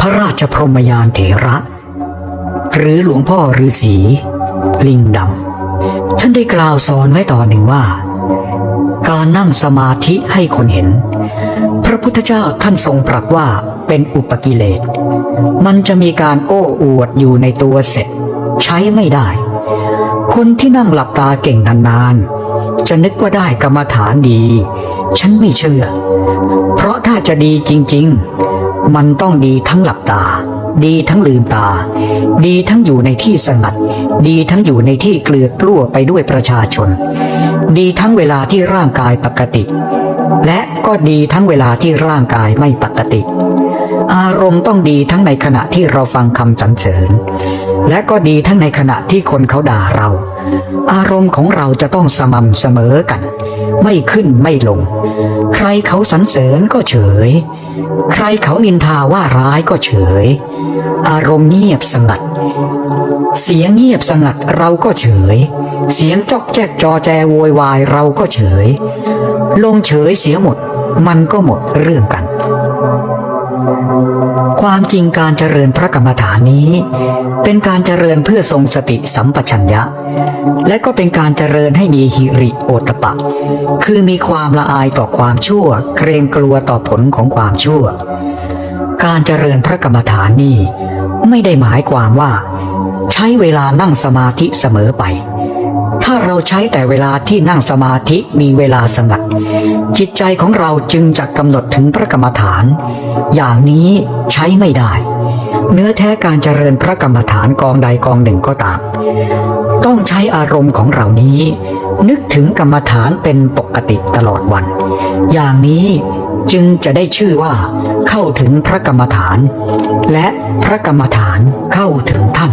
พระราชพรหมยานเถระ หรือหลวงพ่อฤาษีลิงดำท่านได้กล่าวสอนไว้ตอนหนึ่งว่า การนั่งสมาธิให้คนเห็น พระพุทธเจ้าท่านทรงตรัสว่าเป็นอุปกิเลส มันจะมีการโอ้อวดอยู่ในตัวเสร็จ ใช้ไม่ได้ คนที่นั่งหลับตาเก่งนานๆ จะนึกว่าได้กรรมฐานดี ฉันไม่เชื่อ เพราะถ้าจะดีจริง ๆ มันต้องดีทั้งหลับตา ดีทั้งลืมตา ดีทั้งอยู่ในที่สงัด ดีทั้งอยู่ในที่เกลือกลั้วไปด้วยประชาชน ดีทั้งเวลาที่ร่างกายปกติ และก็ดีทั้งเวลาที่ร่างกายไม่ปกติ อารมณ์ต้องดีทั้งในขณะที่เราฟังคำสรรเสริญ และก็ดีทั้งในขณะที่คนเขาด่าเรา อารมณ์ของเราจะต้องสม่ำเสมอกัน ไม่ขึ้นไม่ลง ใครเขาสรรเสริญก็เฉย ใครเขานินทาว่าร้ายก็เฉย อารมณ์เงียบสงัด เสียงเงียบสงัดเราก็เฉย เสียงจอกแจ๊กจอแจโวยวายเราก็เฉย ลงเฉยเสียหมด มันก็หมดเรื่องกัน ความจริงการเจริญพระกรรมฐานนี้ เป็นการเจริญเพื่อทรงสติสัมปชัญญะ และก็เป็นการเจริญให้มีหิริโอตปะ คือมีความละอายต่อความชั่ว เกรงกลัวต่อผลของความชั่ว การเจริญพระกรรมฐานนี้ ไม่ได้หมายความว่า ใช้เวลานั่งสมาธิเสมอไป ถ้าเราใช้แต่เวลาที่นั่งสมาธิมีเวลาสงัด จิตใจของเราจึงจะกำหนดถึงพระกรรมฐาน อย่างนี้ใช้ไม่ได้ เนื้อแท้การเจริญพระกรรมฐานกองใดกองหนึ่งก็ตาม ต้องใช้อารมณ์ของเรานี้ นึกถึงกรรมฐานเป็นปกติตลอดวัน อย่างนี้จึงจะได้ชื่อว่า เข้าถึงพระกรรมฐาน และพระกรรมฐานเข้าถึงท่าน